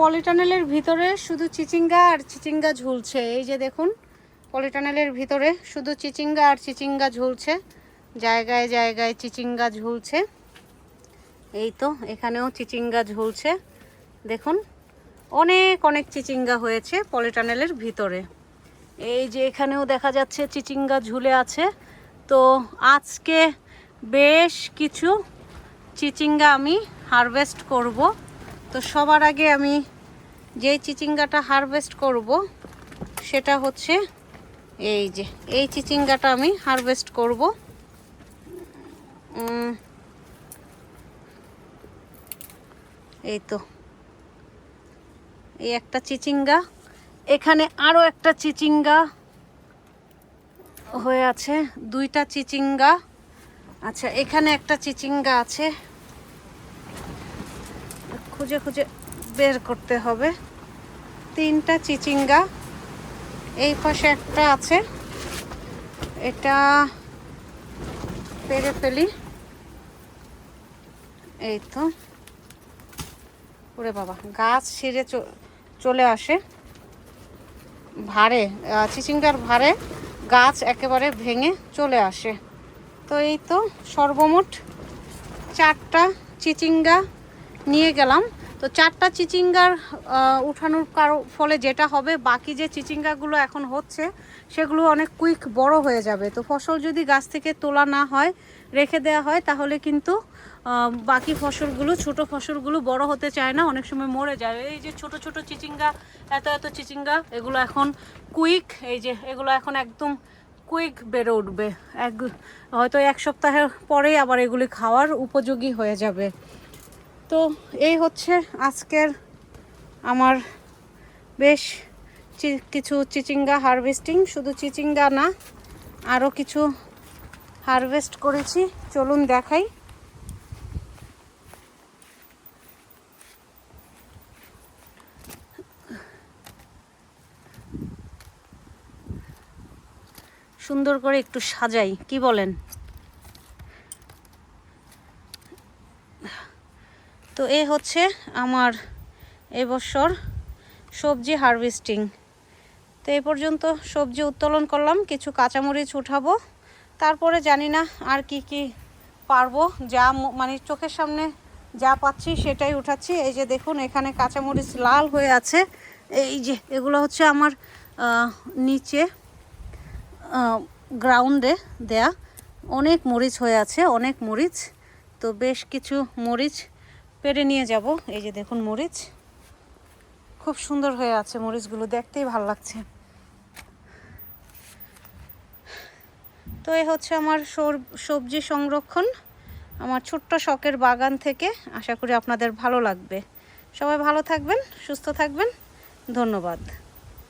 পলিটানেলের ভিতরে শুধু চিচিঙ্গা আর চিচিঙ্গা ঝুলছে। এই যে দেখুন, পলিটানেলের ভিতরে শুধু চিচিঙ্গা আর চিচিঙ্গা ঝুলছে। জায়গায় জায়গায় চিচিঙ্গা ঝুলছে। এই তো, এখানেও চিচিঙ্গা ঝুলছে। দেখুন, অনেক অনেক চিচিঙ্গা হয়েছে পলিটানেলের ভিতরে। এই যে এখানেও দেখা যাচ্ছে চিচিঙ্গা ঝুলে আছে। তো আজকে বেশ কিছু চিচিঙ্গা আমি হারভেস্ট করব। তো সবার আগে আমি যেই চিচিঙ্গাটা হারভেস্ট করব, সেটা হচ্ছে এই যে, এই চিচিঙ্গাটা আমি হারভেস্ট করব। এই তো, এই একটা চিচিঙ্গা। এখানে আরও একটা চিচিঙ্গা হয়ে আছে, দুইটা চিচিঙ্গা। আচ্ছা এখানে একটা চিচিঙ্গা আছে। খুঁজে খুঁজে বের করতে হবে। তিনটা চিচিঙ্গা, এই পাশে একটা আছে। এটা পেরে ফেলি। এই তো। ওরে বাবা, গাছ ছিঁড়ে চলে আসে। ভারে চিচিঙ্গার ভারে গাছ একেবারে ভেঙে চলে আসে। তো এই তো সর্বমোট চারটা চিচিঙ্গা নিয়ে গেলাম। তো চারটা চিচিঙ্গার উঠানোর কারও, ফলে যেটা হবে, বাকি যে চিচিঙ্গাগুলো এখন হচ্ছে, সেগুলো অনেক কুইক বড় হয়ে যাবে। তো ফসল যদি গাছ থেকে তোলা না হয়, রেখে দেওয়া হয়, তাহলে কিন্তু বাকি ফসলগুলো, ছোট ফসলগুলো বড় হতে চায় না, অনেক সময় মরে যায়। এই যে ছোট ছোট চিচিঙ্গা, এত এত চিচিঙ্গা, এগুলো এখন কুইক, এই যে এগুলো এখন একদম কুইক বেড়ে উঠবে। এক, হয়তো এক সপ্তাহের পরেই আবার এগুলি খাওয়ার উপযোগী হয়ে যাবে। তো এই হচ্ছে আজকের আমার বেশ কিছু চিচিঙ্গা হারভেস্টিং। শুধু চিচিঙ্গা না আরও কিছু হারভেস্ট করেছি। চলুন দেখাই। সুন্দর করে একটু সাজাই, কি বলেন? তো এ হচ্ছে আমার এবছর সবজি হারভেস্টিং। তো এই পর্যন্ত সবজি উত্তোলন করলাম, কিছু কাঁচামরিচ উঠাবো, তারপরে জানি না আর কি কি পারব, যা মানে চোখের সামনে যা পাচ্ছি সেটাই উঠাচ্ছি। এই যে দেখুন, এখানে কাঁচামরিচ লাল হয়ে আছে। এই যে, এগুলো হচ্ছে আমার নিচে গ্রাউন্ডে দেয়া অনেক মরিচ হয়ে আছে, অনেক মরিচ। তো বেশ কিছু মরিচ পেরে নিয়ে যাব। এই যে দেখুন মরিচ। খুব সুন্দর হয়ে আছে মরিচগুলো, দেখতেই ভালো লাগছে। তো এ হচ্ছে আমার সবজি সংরক্ষণ। আমার ছোট্ট শখের বাগান থেকে আশা করি আপনাদের ভালো লাগবে। সবাই ভালো থাকবেন, সুস্থ থাকবেন। ধন্যবাদ।